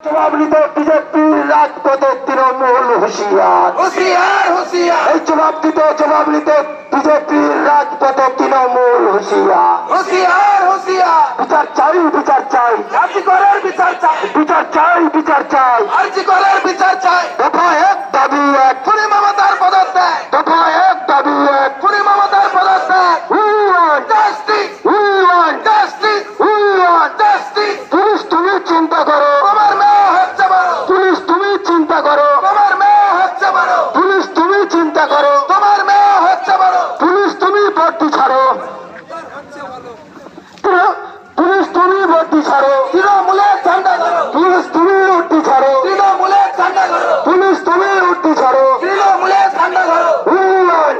বিজেপির রাজপথে তৃণমূল হুঁশিয়ার। হুঁশিয়ার হুঁশিয়ার। এই জবাব দিতে জবাব নিতে বিজেপির রাজপথে তৃণমূল হুঁশিয়ার। হুঁশিয়ার হুঁশিয়ার। বিচার চাই বিচার চাই। করার বিচার চাই। বিচার চাই বিচার চাই। আর্জি করার ছাড়ো। তৃণমূলের ঝান্ডা ধরো। পুলিশ তুমি উঠতি ছাড়ো। তৃণমূলের ঝান্ডা ধরো। পুলিশ তুমি উঠতি ছাড়ো। তৃণমূলের ঝান্ডা ধরো। we want.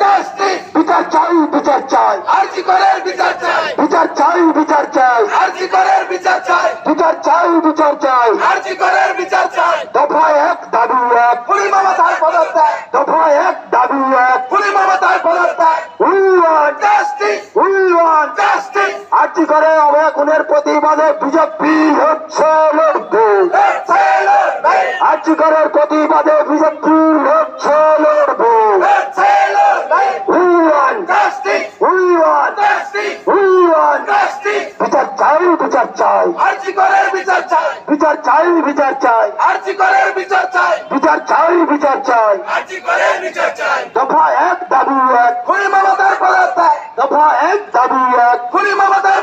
জাস্টিস। বিচার চাই বিচার চাই। আর্জি করার বিচার চাই। বিচার চাই বিচার চাই। আর্জি করার বিচার চাই। বিচার চাই বিচার চাই। আর্জি করার বিচার চাই। দফা এক দাবি এক। খুনি মমতার পদত্যাগ। দফা এক আর্জি করে খুনের প্রতিবাদে বিজেপি হচ্ছে লড়বে। প্রতিবাদে বিজেপি হচ্ছে লড়বে। বিচার চাই বিচার চাই বিচার চাই বিচার চাই। বিচার চাই বিচার চাই। বিচার চাই বিচার চাই। বিচার চাই দফা এক দাবি এক। খুনি মমতার পদত্যাগ দফা এক দাবি এক। খুনি মমতার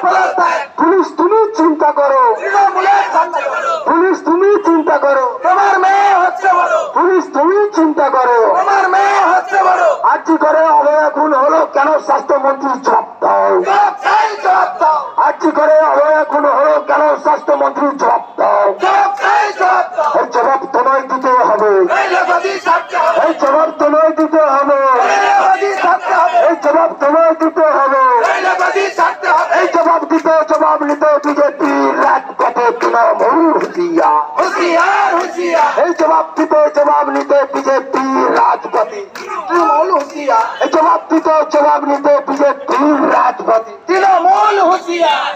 পুলিশ তুমি চিন্তা করো। পুলিশ তুমি চিন্তা করো। তোমার মেয়ে হচ্ছে পুলিশ তুমি চিন্তা করো। তোমার মেয়ে হচ্ছে বড়। আর্জি করে অভয় খুন হলো কেন স্বাস্থ্যমন্ত্রী জবাব দাও। দাও। আর্জি করে অভয় খুন হলো কেন স্বাস্থ্যমন্ত্রী জবাব দাও। এই জবাব তোমায় দিতে হবে। এই জবাব তোমায় দিতে হবে। এই জবাব তোমায় দিতে হবে। রাজপথে হুঁচিয়া হুঁশিয়ার হুঁশিয়ার। এই জবাব দিতে জবাব নিতে বিজেপি রাজপতি তৃণমূল হুঁচিয়া এই জবাব দিতে জবাব নিতে বিজেপি রাজপতি তৃণমূল হুঁশিয়ার।